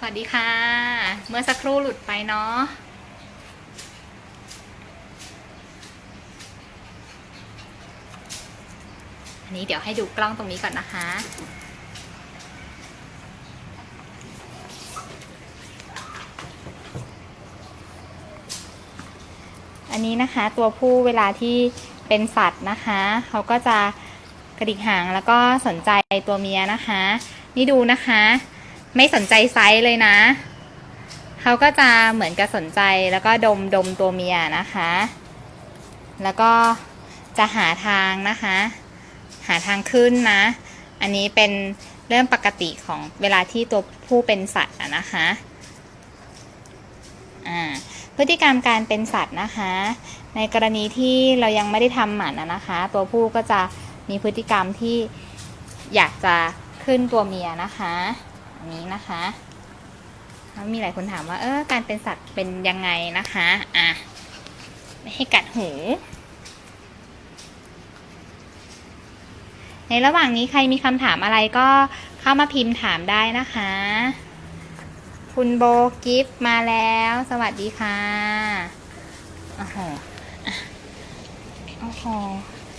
สวัสดีค่ะ เมื่อสักครู่หลุดไปเนาะอันนี้เดี๋ยวให้ดูกล้องตรงนี้ก่อนนะคะ อันนี้นะคะตัวผู้เวลาที่เป็นสัตว์นะคะ เขาก็จะกระดิกหางแล้วก็สนใจตัวเมียนะคะ นี่ดูนะคะ ไม่สนใจไซส์เลยนะ เขาก็จะเหมือนกับสนใจแล้วก็ดมดมตัวเมียนะคะ แล้วก็จะหาทางนะคะ หาทางขึ้นนะ อันนี้เป็นเรื่องปกติของเวลาที่ตัวผู้เป็นสัตว์นะคะอ่าพฤติกรรมการเป็นสัตว์นะคะ ในกรณีที่เรายังไม่ได้ทำหมันนะคะ ตัวผู้ก็จะมีพฤติกรรมที่อยากจะขึ้นตัวเมียนะคะ นนี้นะคะแล้วมีหลายคนถามว่า เออการเป็นสัตว์เป็นยังไงนะคะ อะ ไม่ให้กัดหู ในระหว่างนี้ใครมีคำถามอะไรก็เข้ามาพิมพ์ถามได้นะคะ คุณโบกิฟ์มาแล้ว สวัสดีค่ะโอ้โหโอ้โห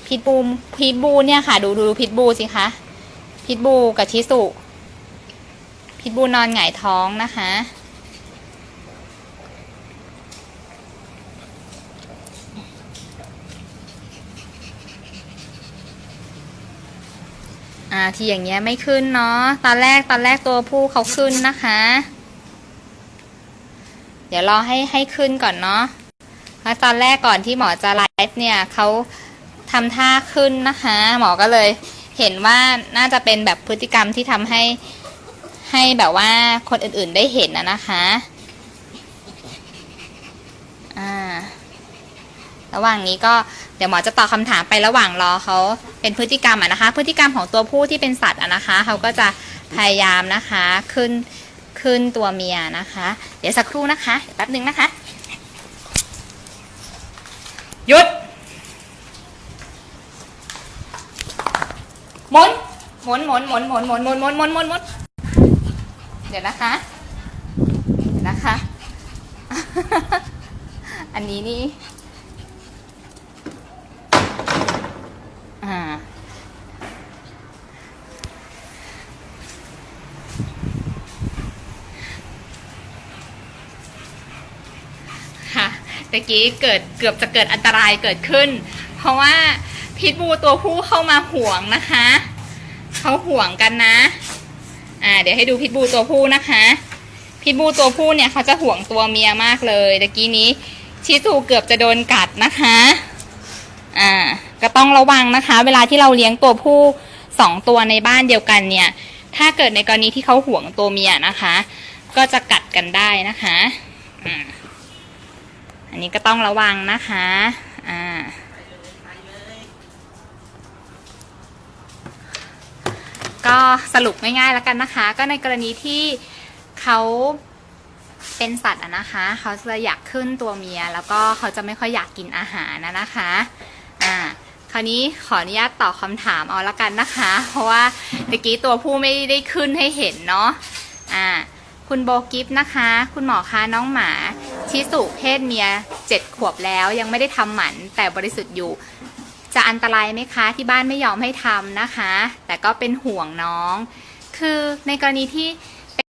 พิทบูพิทบูเนี่ยค่ะ ดูดูดูพิทบูสิคะพิทบูกับชิสุ พิทบูนอนหงายท้องนะคะ อ่าที่อย่างเงี้ยไม่ขึ้นเนาะ ตอนแรกตอนแรกตัวผู้เขาขึ้นนะคะ เดี๋ยวรอให้ให้ขึ้นก่อนเนาะแล้วตอนแรกก่อนที่หมอจะไลฟ์เนี่ยเขาทำท่าขึ้นนะคะ หมอก็เลยเห็นว่าน่าจะเป็นแบบพฤติกรรมที่ทำให้ ให้แบบว่าคนอื่นๆได้เห็นนะนะคะอ่าระหว่างนี้ก็เดี๋ยวหมอจะตอบคำถามไประหว่างรอเขาเป็นพฤติกรรมอะนะคะ พฤติกรรมของตัวผู้ที่เป็นสัตว์อะนะคะเขาก็จะพยายามนะคะขึ้นขึ้นตัวเมียนะคะ เดี๋ยวสักครู่นะคะแป๊บหนึ่งนะคะหยุดหมุนหมุนหมุนหมุนหมุนหมุนหมุนหมุนหมุนหมุน เดี๋ยวนะคะเดี๋ยวนะคะ อันนี้นี่อ่าค่ะตะกี้เกิดเกือบจะเกิดอันตรายเกิดขึ้น เพราะว่าพิษบูตัวผู้เข้ามาห่วงนะคะ เขาห่วงกันนะ อ่า เดี๋ยวให้ดูพิษบูตัวผู้นะคะ พิษบูตัวผู้เนี่ยเขาจะห่วงตัวเมียมากเลยตะกี้นี้ชิซูเกือบจะโดนกัดนะคะ อ่า ก็ต้องระวังนะคะ เวลาที่เราเลี้ยงตัวผู้สองตัวในบ้านเดียวกันเนี่ย ถ้าเกิดในกรณีที่เขาห่วงตัวเมียนะคะ ก็จะกัดกันได้นะคะออันนี้ก็ต้องระวังนะคะ อ่า ก็สรุปง่ายๆแล้วกันนะคะ ก็ในกรณีที่เขาเป็นสัตว์นะคะเขาจะอยากขึ้นตัวเมีย แล้วก็เขาจะไม่ค่อยอยากกินอาหารนะนะคะอ่าคราวนี้ขออนุญาตตอบคำถามเอาละกันนะคะ เพราะว่าเมื่อกี้ตัวผู้ไม่ได้ขึ้นให้เห็นเนาะอ่าคุณโบกิฟ์นะคะ คุณหมอคะน้องหมา ชิสุเพศเมียเจ็ดขวบแล้วยังไม่ได้ทำหมันแต่บริสุทธิ์อยู่ จะอันตรายไหมคะที่บ้านไม่ยอมให้ทำนะคะ แต่ก็เป็นห่วงน้อง คือในกรณีที่